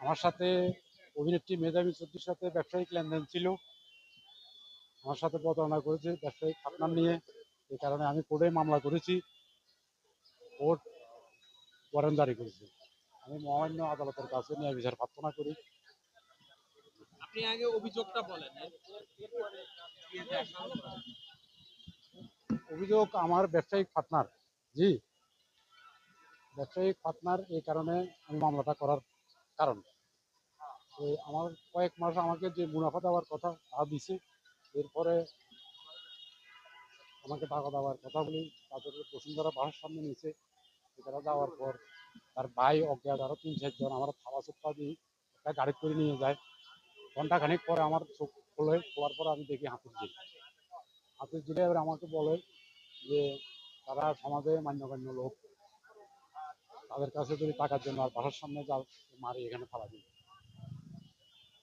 আমার সাথে অভিনেত্রী মেধাবী চৌধুরীর সাথে ব্যবসায়িক লেনদেন ছিল। আমার সাথে প্রতারণা করেছে ব্যবসায়িক পার্টনার নিয়ে। এই কারণে আমি কোর্টে মামলা করেছি। কোর্ট ওয়ারেন্ট জারি করেছে। আমি মহামান্য আদালতের কাছে ন্যায় বিচার প্রার্থনা করি। আপনি আগে অভিযোগটা বলেন। অভিযোগ আমার ব্যবসায়িক পার্টনার জি। ব্যবসায়িক পার্টনার এই কারণে আমি মামলাটা করার কারণ? আমার কয়েক মাস আমাকে যে মুনাফা দেওয়ার কথা তা দিছে, এরপরে আমাকে টাকা দেওয়ার কথা বলি তাদের বসুন্ধরা বাসার সামনে নিচে এখানে যাওয়ার পর তার ভাই অজ্ঞাত, আরও তিন চারজন আমার থালা চোপটা দিয়ে একটা গাড়ি করে নিয়ে যায়। ঘন্টাখানেক পরে আমার চোখ খোলে, খোলার পর আমি দেখি হাতের জিল হাতের জিলে এবার আমাকে বলে যে, তারা সমাজে মান্যগণ্য লোক। তাদের কাছে যদি টাকার জন্য আর বাসার সামনে যা মারি এখানে ফালা দিই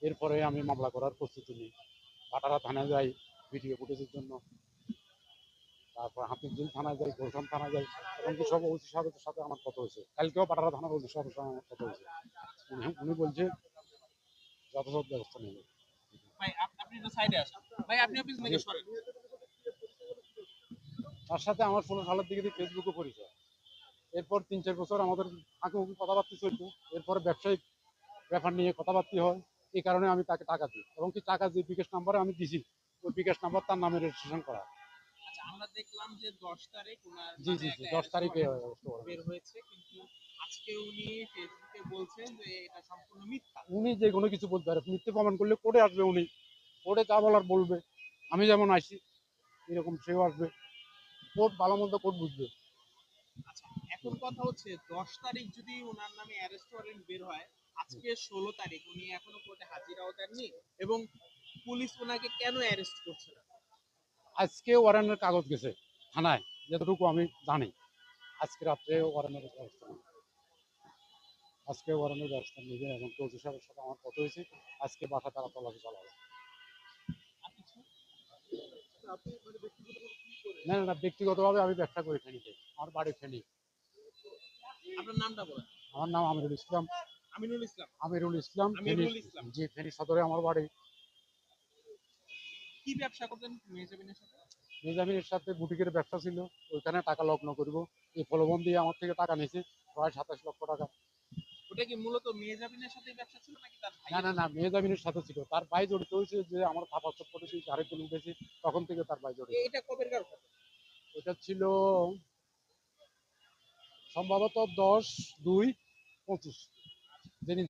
এরপরে আমি মামলা করার প্রস্তুতি নিই। বাটারা থানায় যাই ভিডিও ফুটেজের জন্য। তারপর ঝিল থানায় যাই গোলশান থানায় যাই। এমনকি সব ওসি সাহেবের সাথে আমার কথা হয়েছে? কালকেও বাটারা থানার ওসি সাহেবের সঙ্গে আমার কথা হয়েছে। উনি- বলছে যথাযথ ব্যবস্থা নেবে। তার সাথে আমার ষোলো সালের দিকে ফেসবুকে পরিচয়। এরপর তিন চার বছর আমাদের আঁকে মুখে কথাবার্তা চলতো। এরপরে ব্যবসায়িক ব্যাপার নিয়ে কথাবার্তা হয়। এই কারণে আমি তাকে টাকা দিই এবং কি টাকা যে বিকাশ নাম্বারে আমি দিছি ওই বিকাশ নাম্বার তার নামে রেজিস্ট্রেশন করা। আমরা দেখলাম যে 10 তারিখ জি জি জি দশ তারিখে বের হয়েছে কিন্তু আজকে উনি ফেসবুকে বলছেন যে এটা সম্পূর্ণ মিথ্যা। উনি যে কোনো কিছু বলতে পারে মিথ্যে প্রমাণ করলে কোর্টে আসবে উনি। কোর্টে যা বলার বলবে। আমি যেমন আসি এরকম সেও আসবে। কোর্ট ভালো মন্দ কোর্ট বুঝবে। আচ্ছা এখন কথা হচ্ছে 10 তারিখ যদি ওনার নামে অ্যারেস্ট ওয়ারেন্ট বের হয় আজকে 16 তারিখ উনি এখনও কোর্টে হাজিরাও দেননি এবং পুলিশ ওনাকে কেন অ্যারেস্ট করছে না? আজকে ওয়ারেন্টের কাগজ গেছে থানায় যতটুকু আমি জানি। আজকে রাত্রে ওয়ারেন্টের ব্যবস্থা আজকে ওয়ারেন্টের ব্যবস্থা নেবে এবং চৌধুরী সাহেবের সাথে আমার কথা হয়েছে আজকে বাসা তারা তল্লাশি চালাবে। না না ব্যক্তিগতভাবে আমি ব্যবসা করি ফেনীতে আমার বাড়ি ফেনী আপনার নামটা বলেন। আমার নাম আমিরুল ইসলাম। আমিনুল ইসলাম। আমিরুল ইসলাম আমিরুল ইসলাম। জি ফেনী সদরে আমার বাড়ি। কি ব্যবসা করতেন মেহজাবিনের সাথে? নিজামিনের সাথে বুটিকের ব্যবসা ছিল। ওইখানে টাকা লগ্ন করব। এই ফলবন দিয়ে আমার থেকে টাকা নিয়েছে প্রায় সাতাশ লক্ষ টাকা। ওটা কি মূলত মেহজাবিনের সাথে ব্যবসা ছিল নাকি তার ভাই না না না মেহজামিনের সাথে ছিল। তার ভাই জড়িত হয়েছে যে আমার থাপা সেই আরেকজন উঠেছে তখন থেকে তার ভাই জড়িত। এটা কবের কার কথা? ওটা ছিল সম্ভবত দশ দুই পঁচিশ। যেদিন